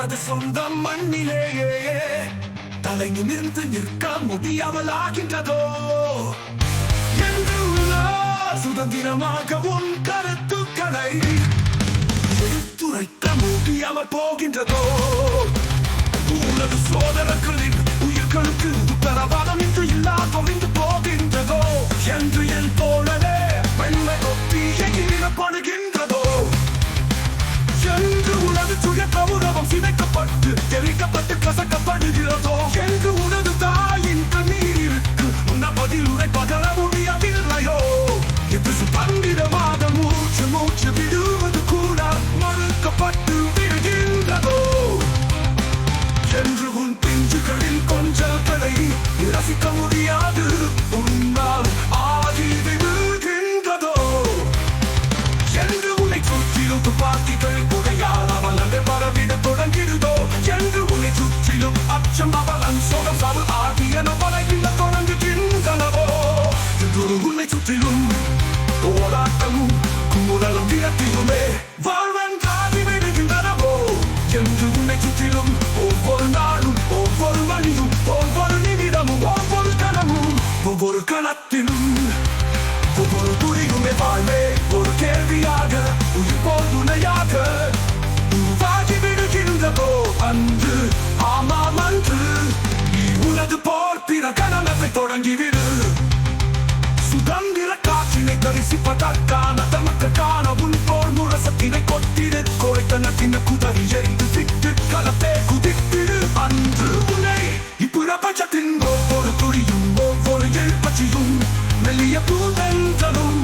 தனது சொந்த மண்ணிலேயே. தலை நிமிர்ந்து நிற்க முடியாமல் ஆகின்றதோ என்று சுதந்திரமாக உன் கருத்துக்களை எடுத்துரைக்க முடியாமல் போகின்றதோ? உனது சோதரர்களின் உயிர்களுக்கு உத்தரவாதம் இன்று இல்லா போகின்றதோ? என்று என் தோழனே உன்னை சுற்றிலும் போராட்டமும் குமுறலும் விரட்டியுமே வாழ்வன் காதி விடுகின்றனவோ என்று உன்னை சுற்றிலும் ஒவ்வொரு நாளும் ஒவ்வொரு வழியும் ஒவ்வொரு நிமிடமும் ஒவ்வொரு கணமும் ஒவ்வொரு கணத்திலும் ஒவ்வொரு துளியுமே வாழ்வே ஒரு கேள்வியாக உயிர் போல் துணையாக உருவாகி விடுகின்றதோ அன்று ஆமாம் அன்று நீ உனது போர் பிற கணனத்தை தொடங்கிவிடு சுதந்திர காற்றினை தரிசிப்பதற்கான தமக்குக்கான உன் போர் முரசத்தினை கொட்டிடு கோழைத்தனத்தின் குதறி எரிந்து திட்டு கலப்பே குதித்திடு அன்று உன்னை இப்பிரபஞ்சத்தின் ஒவ்வொரு துளியும் ஒவ்வொரு எழுப்பச்சியும் மெல்லிய பூந்தென்றலும்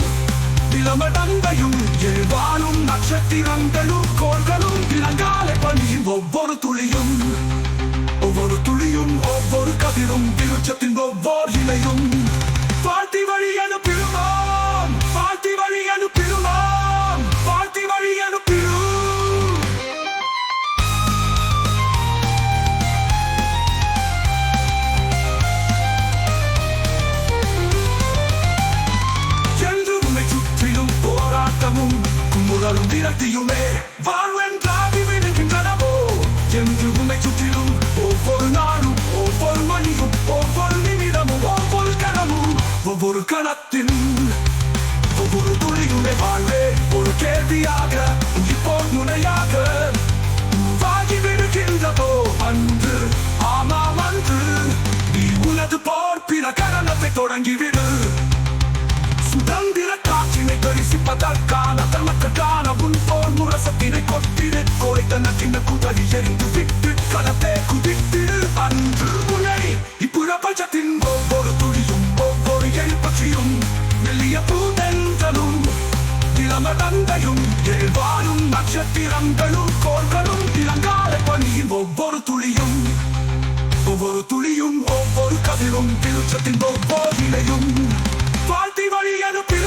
இளமடங்கையும் எழுவானும் நட்சத்திரங்களும் கோள்களும் இளங்காலை பணியும் ஒவ்வொரு துளியும். ஒவ்வொரு துளியும் ஒவ்வொரு கதிரும் விருட்சத்தின் ஒவ்வொரு இலையும் குமுறலும் விரட்டியுமே வாழ்வென்றாகி விடுகின்றனவோ என்று உன்னை சுற்றிலும் ஒவ்வொரு நாளும் ஒவ்வொரு மணியும் ஒவ்வொரு நிமிடமும் ஒவ்வொரு கணமும் ஒவ்வொரு கணத்தின் ஒவ்வொரு துளியுமே வாழ்வே ஒரு கேள்வியாக இப்போ முனையாக வாங்கி விடுகின்றதோ அன்று ஆமாம் அன்று நீ உனது போர் பிற கரணத்தை தொடங்கிவிடு சுதந்திர காற்றினை தரிசிப்பதற்கான தமக்குக்கான முரசத்தினை கொட்டிடு கோழைத்தனத்தின் குதறி எரிந்து விட்டு களத்தே குதித்திடு அன்று உன்னை இப்பிரபஞ்சத்தின் ஒவ்வொரு துளியும் ஒவ்வொரு எழுப்பற்றியும் மெல்லிய இளம தந்தையும் எழுவானும் நட்சத்திரங்களும் கோள்களும் இளங்கால பணியின் ஒவ்வொரு துளியும் ஒவ்வொரு துளியும் ஒவ்வொரு கதிரும் திருச்சத்தின் ஒவ்வொரு நிலையும் வாழ்த்தி வழி இலையும்